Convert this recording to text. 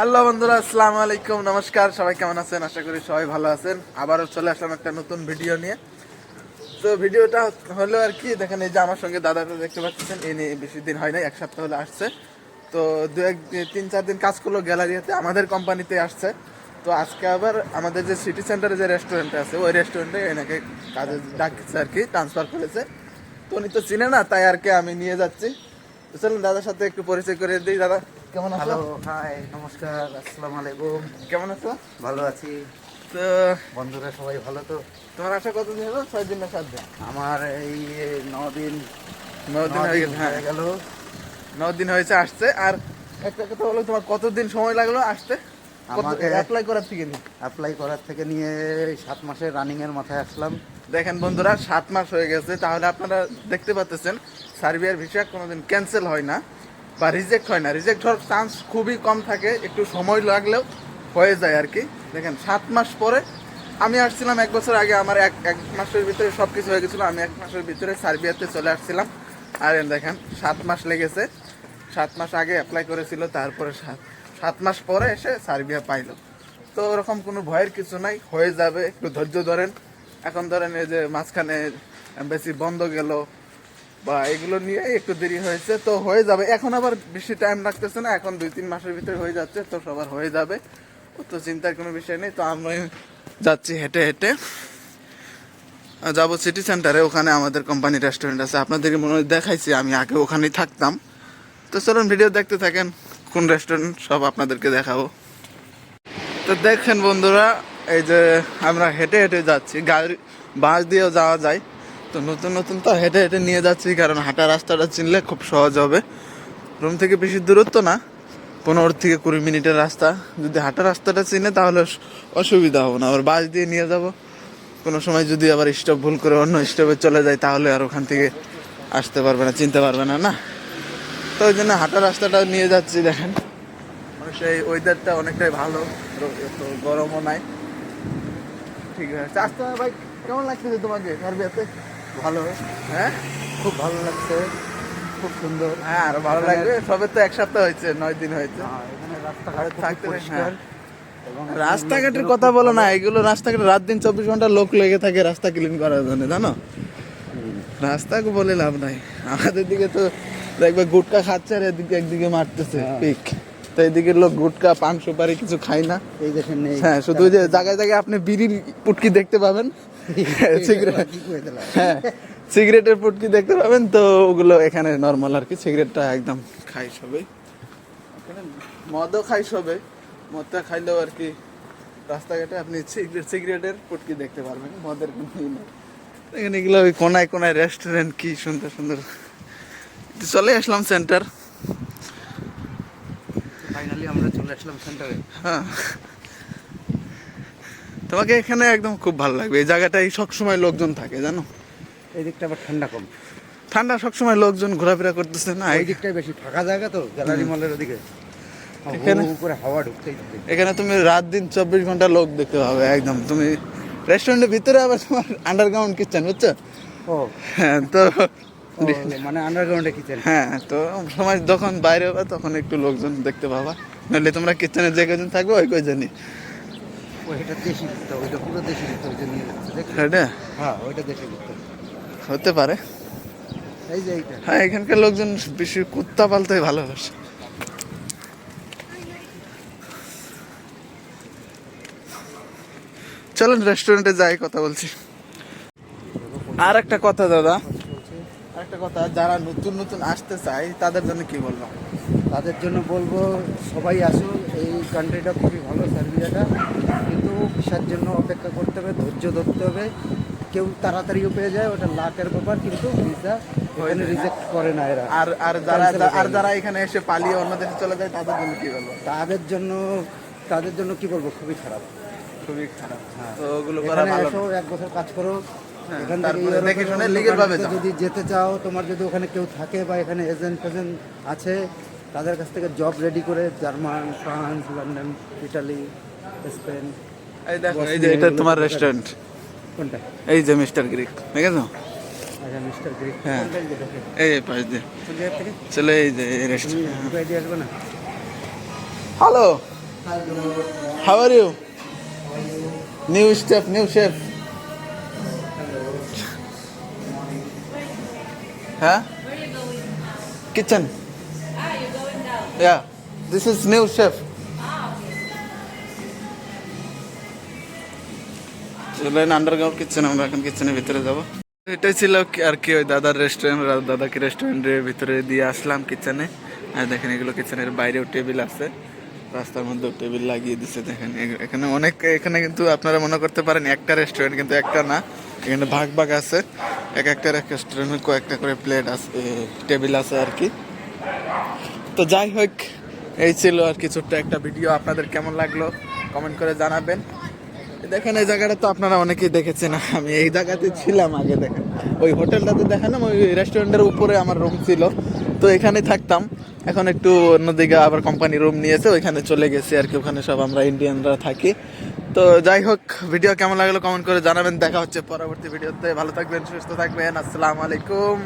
Hello বন্ধুরা, আসসালামু আলাইকুম, নমস্কার, সবাই কেমন আছেন? আশা করি সবাই ভালো আছেন। আবারও চলে আসলাম একটা নতুন ভিডিও নিয়ে। তো ভিডিওটা হলো আর কি, দেখেন এই যে আমার সঙ্গে দাদাটা দেখতে পাচ্ছেন, এ নিয়ে বেশি দিন হয় নাই, এক সপ্তাহ হলে আসছে। তো দু এক তিন চার দিন কাজ করল গ্যালারিতে, আমাদের কোম্পানিতে আসছে। তো আজকে আবার আমাদের যে সিটি সেন্টারে যে রেস্টুরেন্ট আছে, ওই রেস্টুরেন্টে এনাকে কাজে ডাকছে আর কি ট্রান্সফার করেছে। তো উনি তো চিনে না, তাই আর কি আমি নিয়ে যাচ্ছি। চলুন, দাদার সাথে একটু পরিচয় করে দিই। দাদা কেমন আছো? হাই নমস্কার আসসালামু আলাইকুম। কেমন আছো? ভালো আছি। তো বন্ধুরা সবাই ভালো তো? তোমার কতদিন হলো? ছয় দিন না সাত দিন? আমার এই ন দিন ন দিন হয়ে হ্যাঁ। গেল। ন দিন হয়েছে আসছে। আর একটা কথা তোমার কতদিন সময় লাগল আসতে? আমাকে- অ্যাপ্লাই করার থেকে নিয়ে। অ্যাপ্লাই করার থেকে নিয়ে সাত মাসের রানিং এর মাথায় আসলাম। দেখেন বন্ধুরা সাত মাস হয়ে গেছে। তাহলে আপনারা দেখতে পাচ্ছেন সার্বিয়ার ভিসা কোনোদিন ক্যান্সেল হয় না। বা রিজেক্ট হয় না। রিজেক্ট হওয়ার চান্স খুবই কম থাকে, একটু সময় লাগলেও হয়ে যায় আর কি। দেখেন, সাত মাস পরে আমি আসছিলাম, এক বছর আগে আমার এক এক মাসের ভিতরে সব কিছু হয়ে গেছিল, আমি এক মাসের ভিতরে সার্বিয়াতে চলে আসছিলাম। আর দেখেন, সাত মাস লেগেছে। সাত মাস আগে অ্যাপ্লাই করেছিল, তারপরে সাত সাত মাস পরে এসে সার্বিয়া পাইলো। তো ওরকম কোনো ভয়ের কিছু নাই, হয়ে যাবে, একটু ধৈর্য ধরেন। এখন ধরেন এই যে মাঝখানে বেশি বন্ধ গেল বা এগুলো নিয়ে একটু দেরি হয়েছে, তো হয়ে যাবে। এখন আবার বেশি টাইম লাগতেছে না, এখন দুই তিন মাসের ভিতরে হয়ে যাচ্ছে, তো সবার হয়ে যাবে। তো চিন্তার কোনো বিষয় নেই, তো আমরা যাচ্ছি হেঁটে হেঁটে। যাব সিটি সেন্টারে ওখানে আমাদের কোম্পানি রেস্টুরেন্ট আছে। আপনাদেরকে মনে হয় দেখাইছি, আমি আগে ওখানেই থাকতাম। তো চলুন ভিডিও দেখতে থাকেন, কোন রেস্টুরেন্ট সব আপনাদেরকে দেখাবো। তো দেখেন বন্ধুরা, এই যে আমরা হেঁটে হেঁটে যাচ্ছি, গাড়ি বাস দিয়েও যাওয়া যায়। তো নতুন নতুন তো হেঁটে হেঁটে নিয়ে যাচ্ছি, কারণ হাঁটা রাস্তাটা চিনলে খুব সহজ হবে। রুম থেকে বেশি দূরত্ব না, পনেরো থেকে কুড়ি মিনিটের রাস্তা। যদি হাঁটা রাস্তাটা চিনে, তাহলে অসুবিধা হবে না। আবার বাস দিয়ে নিয়ে যাব। কোনো সময় যদি আবার স্টপ ভুল করে অন্য স্টপে চলে যায়, তাহলে আর ওখান থেকে আসতে পারবে না, চিনতে পারবে না না? তো ওই জন্য হাঁটা রাস্তাটা নিয়ে যাচ্ছি, দেখেন। মানে সেই ওয়েদারটা অনেকটাই ভালো। তো গরমও নাই। ঠিক আছে। আসতে ভাই, কেমন লাগতেছে তোমাকে? ভালো। হ্যাঁ? খুব ভালো লাগছে। খুব সুন্দর। হ্যাঁ আরও ভালো লাগবে। সবে তো এক সপ্তাহ হয়েছে নয় দিন হয়েছে। হ্যাঁ, রাস্তাঘাট থাকতে হ্যাঁ। রাস্তাঘাটের কথা বলো না এগুলো রাস্তাঘাটে রাত দিন চব্বিশ ঘণ্টা লোক লেগে থাকে রাস্তা ক্লিন করার জন্য জানো? রাস্তাকে বলে লাভ নাই। আমাদের দিকে তো দেখবে গুটকা খাচ্ছে আর এদিকে একদিকে মারতেছে হ্যাঁ। পিক। তো এদিকে লোক গুটকা পান সুপারি কিছু খায় না। এই দেখেন নেই হ্যাঁ শুধু ওই যে জায়গায় জায়গায় আপনি বিড়ির পুটকি দেখতে পাবেন। সিগারেট? হ্যাঁ সিগারেটের পুটকি দেখতে পাবেন তো ওগুলো এখানে নর্মাল আর কি সিগারেটটা একদম খাই সবাই এখানে মদও খাই সবে মদটা খাইলেও আর কি রাস্তাঘাটে আপনি সিগারেট সিগারেটের পুটকি দেখতে পারবেন মদের কোনো ই নেই। এগুলো ওই কোনায় কোনায় রেস্টুরেন্ট কি সুন্দর সুন্দর। চলে আসলাম সেন্টার ফাইনালি আমরা চলে আসলাম সেন্টারে হ্যাঁ। তোমাকে এখানে একদম খুব ভালো লাগবে। এই জায়গাটায় সবসময় লোকজন থাকে জানো? এই দিকটা আবার ঠান্ডা কম। ঠান্ডা সবসময় লোকজন ঘোরাফেরা করতেছে না এই দিকটাই বেশি ফাঁকা জায়গা তো গ্যালারি মলের ওদিকে। এখানে- হু হু করে হাওয়া ঢুকতেই এখানে তুমি রাত দিন চব্বিশ ঘণ্টা লোক দেখতে পাবে একদম। তুমি রেস্টুরেন্টের ভিতরে আবার তোমার আন্ডারগ্রাউন্ড কিচেন বুঝছ? ও। হ্যাঁ তো মানে আন্ডারগ্রাউন্ডে কিচেন হ্যাঁ তো সময় যখন বাইরে হবে তখন একটু লোকজন দেখতে পাবা। নাহলে তোমরা কিচেনে যে কজন থাকবে ওই কজনই ওইটা দেশি ভিত্ত ওইটা পুরো দেশি ভিত্ত ওই নিয়ে যাচ্ছে দেখ হ্যাঁ হ্যাঁ ওইটা দেশি ভিত্ত হতে পারে। এই যে এইটা। হ্যাঁ এখানকার লোকজন বেশি কুত্তা পালতে ভালোবাসে। চলেন রেস্টুরেন্টে যাই কথা বলছি। আর একটা কথা দাদা। আর একটা কথা যারা নতুন নতুন আসতে চায় তাদের জন্য কি বলব? তাদের জন্য বলব সবাই আসুন এই কান্ট্রিটা খুবই ভালো সার্বিয়াটা কিন্তু ভিসার জন্য অপেক্ষা করতে হবে ধৈর্য ধরতে হবে। কেউ তাড়াতাড়িও পেয়ে যায় ওটা লাখের ব্যাপার কিন্তু ভিসা এখানে রিজেক্ট করে না এরা। আর আর যারা আর যারা এখানে এসে পালিয়ে অন্য দেশে চলে যায় তাদের জন্য কি বলব? তাদের জন্য তাদের জন্য কি বলব খুবই খারাপ। খুবই খারাপ। হ্যাঁ। তো ওগুলো করা ভালো। এক বছর কাজ করো। হ্যাঁ। যদি যেতে চাও তোমার যদি ওখানে কেউ থাকে বা এখানে এজেন্ট ফেজেন্ট আছে তাদের কাছ থেকে জব রেডি করে German France London Italy Spain এই দেখো এই যে এটা তোমার রেস্টুরেন্ট কোনটা? এই যে মিস্টার গ্রিক দেখেছ? আচ্ছা মিস্টার গ্রিক হ্যাঁ। এই পাশ দিয়ে। চলে এই যে restaurant hello How are you? New chef, new chef. Huh? Where Yeah. This is new chef. চলেন আন্ডারগ্রাউন্ড কিচেন আমরা এখন কিচেনের ভিতরে যাব। এটাই ছিল আর কি ওই দাদার রেস্টুরেন্ট দাদাকে রেস্টুরেন্টের ভিতরে দিয়ে আসলাম কিচেনে আর দেখেন এগুলো কিচেনের বাইরেও টেবিল আছে। রাস্তার মধ্যেও টেবিল লাগিয়ে দিচ্ছে দেখেন। এখানে অনেক, এখানে কিন্তু আপনারা মনে করতে পারেন একটা রেস্টুরেন্ট কিন্তু একটা না। এখানে ভাগ ভাগ আছে। এক একটা রেস্টুরেন্টে কয়েকটা করে প্লেট আছে টেবিল আছে আর কি। তো যাই হোক, এই ছিল আর কি ছোট্ট একটা ভিডিও আপনাদের কেমন লাগল? কমেন্ট করে জানাবেন। দেখেন, এই জায়গাটা তো আপনারা অনেকেই দেখেছেন। আমি এই জায়গাতে ছিলাম আগে, দেখেন। ওই হোটেলটাতে দেখালাম ওই রেস্টুরেন্টের উপরে আমার রুম ছিল। তো এখানে থাকতাম। এখন একটু অন্যদিকে আবার কোম্পানি রুম নিয়েছে, ওইখানে চলে গেছি আর কি। ওখানে সব আমরা ইন্ডিয়ানরা থাকি। তো যাই হোক ভিডিও কেমন লাগল কমেন্ট করে জানাবেন। দেখা হচ্ছে পরবর্তী ভিডিওতে ভালো থাকবেন, সুস্থ থাকবেন। আসসালামু আলাইকুম।